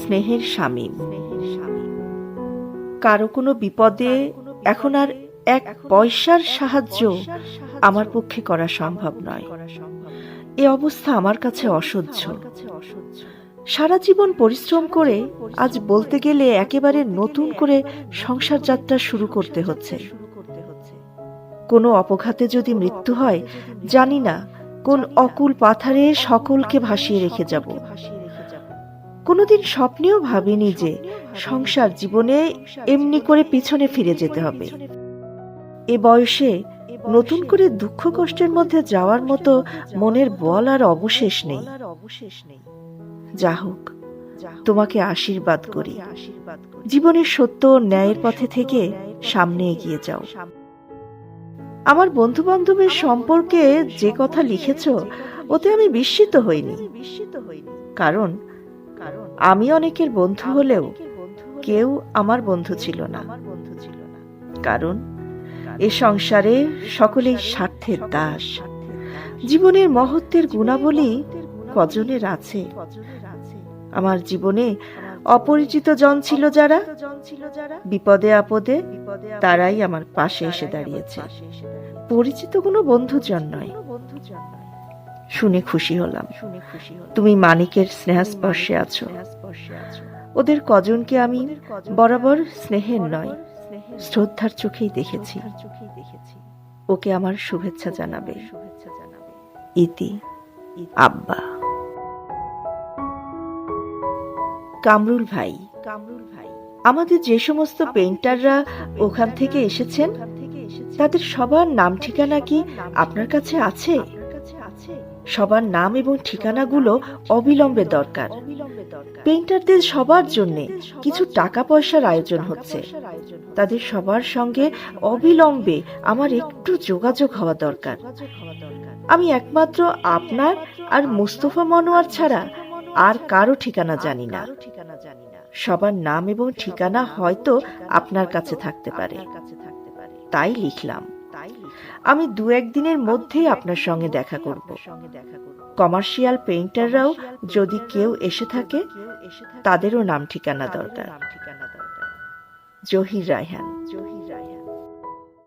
স্নেহের স্বামী। কারও কোনো বিপদে এখন আর এক পয়সার সাহায্য আমার পক্ষে করা সম্ভব নয়। এ অবস্থা আমার কাছে অসহ্য। সারা জীবন পরিশ্রম করে আজ বলতে গেলে একেবারে নতুন করে সংসার যাত্রা শুরু করতে হচ্ছে। কোনো অপঘাতে যদি মৃত্যু হয়, জানি না কোন অকুল পাথারে সকলকে ভাসিয়ে রেখে যাব। কোনোদিন স্বপ্নেও ভাবিনি যে সংসার জীবনে এমনি করে পিছনে ফিরে যেতে হবে। এ বয়সে নতুন করে দুঃখ কষ্টের মধ্যে যাওয়ার মতো মনের বল আর অবশেষ নেই। যা হোক, তোমাকে আশীর্বাদ করি। জীবনের সত্য ন্যায়ের পথে থেকে সামনে এগিয়ে যাও। আমার বন্ধু বান্ধবের সম্পর্কে যে কথা লিখেছ, ওতে আমি বিস্মিত হইনি। কারণ আমি অনেকের বন্ধু হলেও কেউ আমার বন্ধু ছিল না। কারণ এ সংসারে সকলেই স্বার্থের দাস। জীবনের মহত্বের গুণাবলী কজনের আছে? আমার জীবনে অপরিচিত জন ছিল যারা? বিপদে আপদে তারাই আমার পাশে এসে দাঁড়িয়েছে। পরিচিত কোনো বন্ধুজন নয়। শুনে খুশি হলাম। তুমি মানিকের স্নেহাস্পর্শে আছো। ওদের কজনকে আমি বরাবর স্নেহের নয় শ্রদ্ধার চোখেই দেখেছি। ওকে আমার শুভেচ্ছা জানাবে। ইতি আব্বা। কামরুল ভাই কামরুল ভাই। আমাদের যে সমস্ত পেইন্টাররা ওখান থেকে এসেছেন তাদের সবার নাম ঠিকানা কি আপনার কাছে আছে? সবার নাম এবং ঠিকানাগুলো অবিলম্বে দরকার। পেইন্টারদের সবার জন্য কিছু টাকা পয়সার আয়োজন হচ্ছে। তাদের সবার সঙ্গে অবিলম্বে আমার একটু যোগাযোগ হওয়া দরকার। আমি একমাত্র আপনার আর মুস্তফা মনোয়ার ছাড়া আর কারও ঠিকানা জানি না। সবার নাম এবং ঠিকানা হয়তো আপনার কাছে থাকতে পারে। তাই লিখলাম। আমি দু একদিনের মধ্যেই আপনার সঙ্গে দেখা করব। কমার্শিয়াল পেইন্টাররাও যদি কেউ এসে থাকে তাদেরও নাম ঠিকানা দরকার। জহির রায়হান।